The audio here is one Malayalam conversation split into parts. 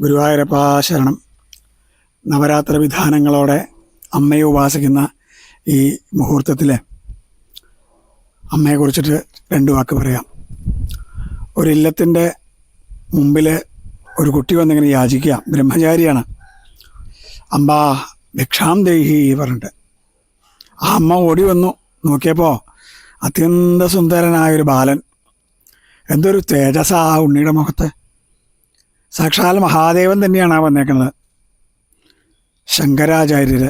ഗുരുവായൂരപ്പ ശരണം. നവരാത്ര വിധാനങ്ങളോടെ അമ്മയെ ഉപാസിക്കുന്ന ഈ മുഹൂർത്തത്തിൽ അമ്മയെക്കുറിച്ചിട്ട് രണ്ട് വാക്ക് പറയാം. ഒരില്ലത്തിന്റെ മുമ്പിൽ ഒരു കുട്ടി വന്നിങ്ങനെ യാചിക്കുക ബ്രഹ്മചാരിയാണ്. അമ്പാ ഭിക്ഷാം ദേഹി പറഞ്ഞിട്ട്. ആ അമ്മ ഓടി വന്നു. നോക്കിയപ്പോൾ അത്യന്ത സുന്ദരനായ ഒരു ബാലൻ. എന്തൊരു തേജസ്സാ ഉണ്ണിയുടെ മുഖത്ത്. സാക്ഷാൽ മഹാദേവൻ തന്നെയാണ് ആ വന്നേക്കുന്നത് ശങ്കരാചാര്യർ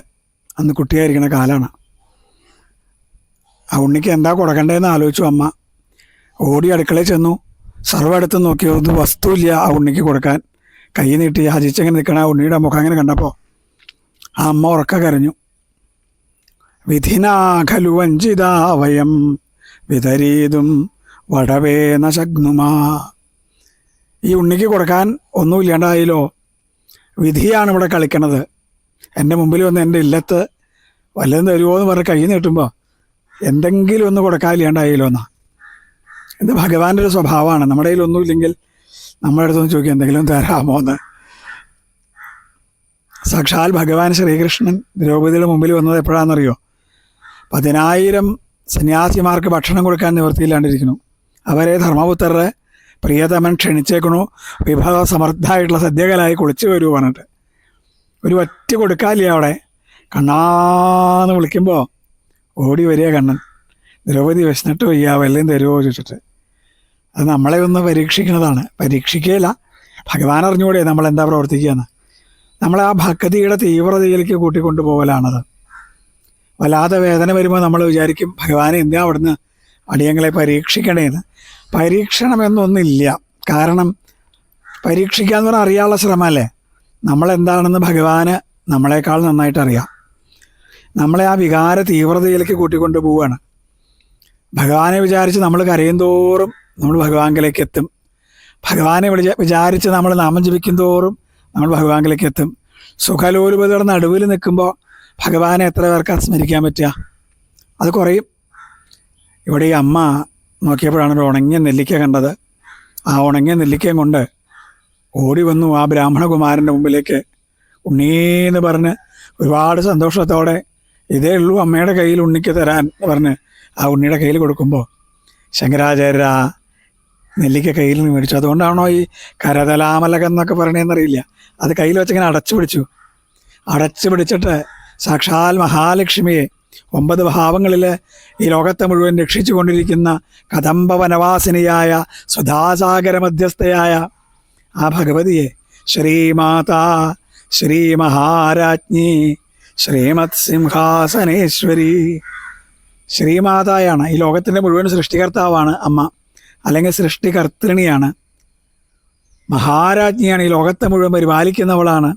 അന്ന് കുട്ടിയായിരിക്കുന്ന കാലമാണ് ആ ഉണ്ണിക്ക് എന്താ കൊടുക്കണ്ടേന്ന് ആലോചിച്ചു അമ്മ. ഓടി അടുക്കളയിൽ ചെന്നു. സർവ അടുത്ത് നോക്കിയോ ഒന്നും വസ്തുവില്ല ആ ഉണ്ണിക്ക് കൊടുക്കാൻ. കൈ നീട്ടി ഹജിച്ചങ്ങനെ നിൽക്കണ ആ ഉണ്ണിയുടെ മുഖം അങ്ങനെ കണ്ടപ്പോൾ ആ അമ്മ ഉറക്ക കരഞ്ഞു. വിധിനാഖലു വഞ്ചിതാവയം വിതരീതും വടവേന ശഗ്നുമാ ഈ ഉണ്ണിക്ക് കൊടുക്കാൻ ഒന്നുമില്ലാണ്ടായാലോ വിധിയാണ് ഇവിടെ കളിക്കണത്. എന്റെ മുമ്പിൽ വന്ന് എന്റെ ഇല്ലത്ത് വല്ലതും തരുമോ എന്ന് പറഞ്ഞ് കൈ നീട്ടുമ്പോൾ എന്തെങ്കിലും ഒന്ന് കൊടുക്കാതില്ലാണ്ടായാലോ എന്നാ. ഇത് ഭഗവാന്റെ ഒരു സ്വഭാവമാണ്. നമ്മുടെ കയ്യിൽ ഒന്നുമില്ലെങ്കിൽ നമ്മുടെ അടുത്തൊന്ന് ചോദിക്കുക എന്തെങ്കിലും തരാമോ എന്ന്? സാക്ഷാൽ ഭഗവാൻ ശ്രീകൃഷ്ണൻ ദ്രൗപദിയുടെ മുമ്പിൽ വന്നത് എപ്പോഴാണെന്നറിയോ? പതിനായിരം സന്യാസിമാർക്ക് ഭക്ഷണം കൊടുക്കാൻ നിവൃത്തിയില്ലാണ്ടിരിക്കുന്നു. അവരെ ധർമ്മപുത്രരെ പ്രിയതമൻ ക്ഷണിച്ചേക്കണു. വിഭവ സമൃദ്ധമായിട്ടുള്ള സദ്യകലായി കുളിച്ചു വരൂ പറഞ്ഞിട്ട്. ഒരു ഒറ്റ കൊടുക്കാല്ലേ അവിടെ. കണ്ണാന്ന് വിളിക്കുമ്പോൾ ഓടി വരിക കണ്ണൻ. ദ്രൗപതി വിശന്നിട്ട് വയ്യ വല്ലതും തരുമോ ചോദിച്ചിട്ട്. അത് നമ്മളെ ഒന്ന് പരീക്ഷിക്കുന്നതാണ്. പരീക്ഷിക്കുകയില്ല ഭഗവാൻ അറിഞ്ഞുകൂടെ നമ്മൾ എന്താ പ്രവർത്തിക്കുകയെന്ന് നമ്മളെ ആ ഭക്തിയുടെ തീവ്രതയിലേക്ക് കൂട്ടിക്കൊണ്ടു പോകലാണത് വല്ലാതെ വേദന വരുമ്പോൾ നമ്മൾ വിചാരിക്കും ഭഗവാനെ എന്തിനാ അവിടുന്ന് അടിയങ്ങളെ പരീക്ഷിക്കണേന്ന്? പരീക്ഷണമെന്നൊന്നില്ല. കാരണം പരീക്ഷിക്കുക എന്ന് പറഞ്ഞാൽ അറിയാനുള്ള ശ്രമമല്ലേ നമ്മളെന്താണെന്ന് ഭഗവാന് നമ്മളെക്കാൾ നന്നായിട്ട് അറിയാം നമ്മളെ ആ വികാര തീവ്രതയിലേക്ക് കൂട്ടിക്കൊണ്ട് പോവുകയാണ് ഭഗവാനെ വിചാരിച്ച് നമ്മൾ കരയും തോറും നമ്മൾ ഭഗവാങ്കിലേക്ക് എത്തും ഭഗവാനെ വിചാരിച്ച് നമ്മൾ നാമം ജപിക്കും തോറും നമ്മൾ ഭഗവാങ്കിലേക്ക് എത്തും സുഖലോലുപതയുടെ നടുവിൽ നിൽക്കുമ്പോൾ ഭഗവാനെ എത്ര പേർക്ക് സ്മരിക്കാൻ പറ്റുക? അത് കുറയും. ഇവിടെ ഈ അമ്മ നോക്കിയപ്പോഴാണ് ഒരു ഉണങ്ങിയ നെല്ലിക്ക കണ്ടത്. ആ ഉണങ്ങിയ നെല്ലിക്കയും കൊണ്ട് ഓടി വന്നു ആ ബ്രാഹ്മണകുമാരന്റെ മുമ്പിലേക്ക്. ഉണ്ണീന്ന് പറഞ്ഞ് ഒരുപാട് സന്തോഷത്തോടെ ഇതേ ഉള്ളൂ അമ്മയുടെ കയ്യിൽ ഉണ്ണിക്ക് തരാൻ എന്ന് പറഞ്ഞ് ആ ഉണ്ണിയുടെ കയ്യിൽ കൊടുക്കുമ്പോൾ ശങ്കരാചാര്യർ ആ നെല്ലിക്ക കയ്യിൽ നിന്ന് മേടിച്ചു. അതുകൊണ്ടാണോ ഈ കരതലാമലകം എന്നൊക്കെ പറയണേന്നറിയില്ല. അത് കയ്യിൽ വെച്ചിങ്ങനെ അടച്ചു പിടിച്ചു. അടച്ചു പിടിച്ചിട്ട് സാക്ഷാൽ മഹാലക്ഷ്മിയെ ഒമ്പത് ഭാവങ്ങളിൽ ഈ ലോകത്തെ മുഴുവൻ രക്ഷിച്ചു കൊണ്ടിരിക്കുന്ന കദംബ വനവാസിനിയായ സുധാസാഗര മധ്യസ്ഥയായ ആ ഭഗവതിയെ ശ്രീമാതാ ശ്രീ മഹാരാജ്ഞി ശ്രീമത് സിംഹാസനേശ്വരി ശ്രീമാതായാണ് ഈ ലോകത്തിന്റെ മുഴുവൻ സൃഷ്ടികർത്താവാണ് അമ്മ അല്ലെങ്കിൽ സൃഷ്ടികർത്തിണിയാണ്. മഹാരാജ്ഞിയാണ് ഈ ലോകത്തെ മുഴുവൻ പരിപാലിക്കുന്നവളാണ്.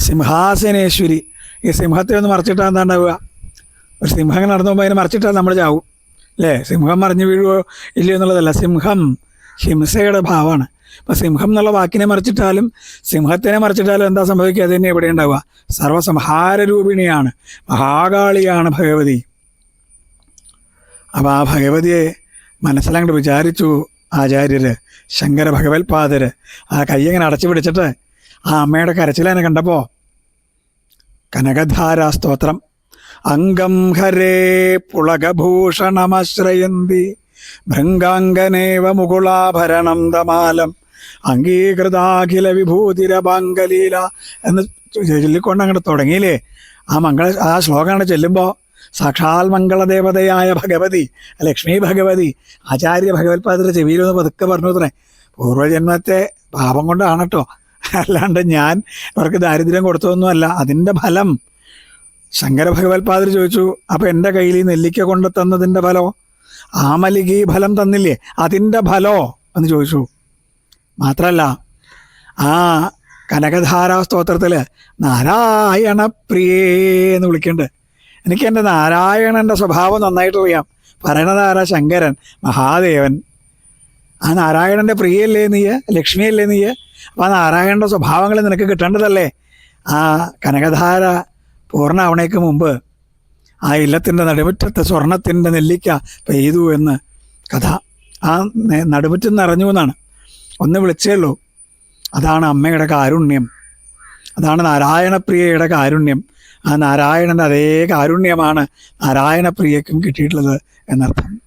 സിംഹാസനേശ്വരി ഈ സിംഹത്തെ ഒന്ന് മറിച്ചിട്ടാൽ എന്താണ്ടാവുക? ഒരു സിംഹം നടന്നു പോകുമ്പോൾ അതിനെ മറിച്ചിട്ടാൽ നമ്മൾ ചാവും. അല്ലേ? സിംഹം മറിഞ്ഞു വീഴുവോ ഇല്ലയോ എന്നുള്ളതല്ല. സിംഹം ഹിംസയുടെ ഭാവമാണ്. അപ്പം സിംഹം എന്നുള്ള വാക്കിനെ മറിച്ചിട്ടാലും സിംഹത്തിനെ മറിച്ചിട്ടാലും എന്താ സംഭവിക്കുക? അത് തന്നെ എവിടെ ഉണ്ടാവുക. സർവസംഹാരരൂപിണിയാണ്. മഹാകാളിയാണ് ഭഗവതി. അപ്പോൾ ആ ഭഗവതിയെ മനസ്സിലങ്ങോട്ട് വിചാരിച്ചു ആചാര്യര് ശങ്കര ഭഗവത്പാദര് ആ കൈ ഇങ്ങനെ അടച്ചു പിടിച്ചിട്ട് ആ അമ്മയുടെ കരച്ചിലേനെ കണ്ടപ്പോൾ കനകധാരാ സ്തോത്രം അംഗം ഹരേ പുളകഭൂഷണമശ്രയന്തി. ഭൃംഗാംഗനേവ മുകുളാഭരണം ദമാലം അംഗീകൃതാഖില വിഭൂതിരഭാംഗലീല എന്ന് ചൊല്ലിക്കൊണ്ട് അങ്ങോട്ട് തുടങ്ങിയില്ലേ? ആ മംഗള ആ ശ്ലോകമാണ് ചെല്ലുമ്പോൾ സാക്ഷാൽ മംഗളദേവതയായ ഭഗവതി ലക്ഷ്മി ഭഗവതി ആചാര്യ ഭഗവത്പാദരുടെ ചെവിയിലൊന്ന് പതുക്കെ പറഞ്ഞു അത്രേ പൂർവജന്മത്തെ പാപം കൊണ്ടാണ് കേട്ടോ അല്ലാണ്ട് ഞാൻ അവർക്ക് ദാരിദ്ര്യം കൊടുത്തതൊന്നുമല്ല. അതിന്റെ ഫലം ശങ്കര ഭഗവത്പാദർ ചോദിച്ചു അപ്പം എന്റെ കയ്യിൽ ഈ നെല്ലിക്ക കൊണ്ട് തന്നതിന്റെ ഫലോ? ആമലികി ഫലം തന്നില്ലേ? അതിന്റെ ഫലോ? എന്ന് ചോദിച്ചു. മാത്രമല്ല ആ കനകധാരാ സ്തോത്രത്തിൽ നാരായണ പ്രിയേ എന്ന് വിളിക്കുന്നുണ്ട്. എനിക്ക് എന്റെ നാരായണന്റെ സ്വഭാവം നന്നായിട്ട് അറിയാം പറയണതാരാ ശങ്കരൻ മഹാദേവൻ. ആ നാരായണന്റെ പ്രിയല്ലേ നീയ? ലക്ഷ്മിയല്ലേ നീയ്? അപ്പോൾ ആ നാരായണന്റെ സ്വഭാവങ്ങൾ നിനക്ക് കിട്ടേണ്ടതല്ലേ? ആ കനകധാര പൂർണാവണയ്ക്ക് മുമ്പ് ആ ഇല്ലത്തിന്റെ നടുമുറ്റത്തെ സ്വർണത്തിന്റെ നെല്ലിക്ക പെയ്തു എന്ന് കഥ. ആ നടുമുറ്റം നിറഞ്ഞു എന്നാണ്. ഒന്ന് വിളിച്ചേ ഉള്ളൂ. അതാണ് അമ്മയുടെ കാരുണ്യം. അതാണ് നാരായണപ്രിയയുടെ കാരുണ്യം. ആ നാരായണന്റെ അതേ കാരുണ്യമാണ് നാരായണപ്രിയക്കും കിട്ടിയിട്ടുള്ളത് എന്നർത്ഥം.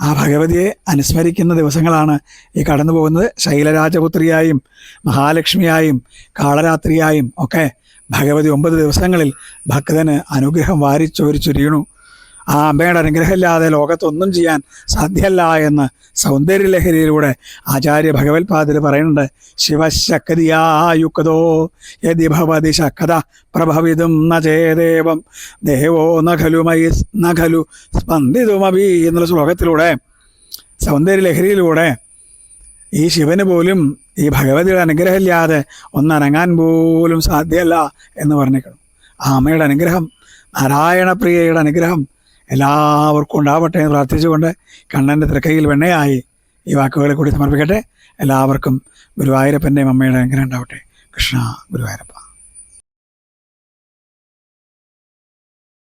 ആ ഭഗവതിയെ അനുസ്മരിക്കുന്ന ദിവസങ്ങളാണ് ഈ കടന്നു പോകുന്നത്. ശൈലരാജപുത്രിയായും മഹാലക്ഷ്മിയായും കാളരാത്രിയായും ഒക്കെ ഭഗവതി ഒമ്പത് ദിവസങ്ങളിൽ ഭക്തന് അനുഗ്രഹം വാരിച്ചോരിച്ചൊരിയണു ആ അമ്മയുടെ അനുഗ്രഹമില്ലാതെ ലോകത്തൊന്നും ചെയ്യാൻ സാധ്യമല്ല എന്ന് സൗന്ദര്യലഹരിയിലൂടെ ആചാര്യ ഭഗവത്പാദർ പറയുന്നുണ്ട്. ശിവശക്തിയായുക്തോ യതി ഭവതി ശക്ത പ്രഭവിതും ന ചേദേവം ദേവോ. നഖലു മൈ നഖലു ന സ്പന്ദിതുമഭി എന്നുള്ള ശ്ലോകത്തിലൂടെ സൗന്ദര്യലഹരിയിലൂടെ ഈ ശിവന് പോലും ഈ ഭഗവതിയുടെ അനുഗ്രഹമില്ലാതെ ഒന്നനങ്ങാൻ പോലും സാധ്യമല്ല എന്ന് പറഞ്ഞേക്കണം ആ അമ്മയുടെ അനുഗ്രഹം നാരായണപ്രിയയുടെ അനുഗ്രഹം എല്ലാവർക്കും ഉണ്ടാവട്ടെ എന്ന് പ്രാർത്ഥിച്ചുകൊണ്ട് കണ്ണന്റെ തിരക്കയിൽ വെണ്ണയായി ഈ വാക്കുകളെ കൂടി സമർപ്പിക്കട്ടെ. എല്ലാവർക്കും ഗുരുവായൂരപ്പന്റെയും അമ്മയുടെ അനുഗ്രഹം ഉണ്ടാവട്ടെ. കൃഷ്ണ ഗുരുവായൂരപ്പ.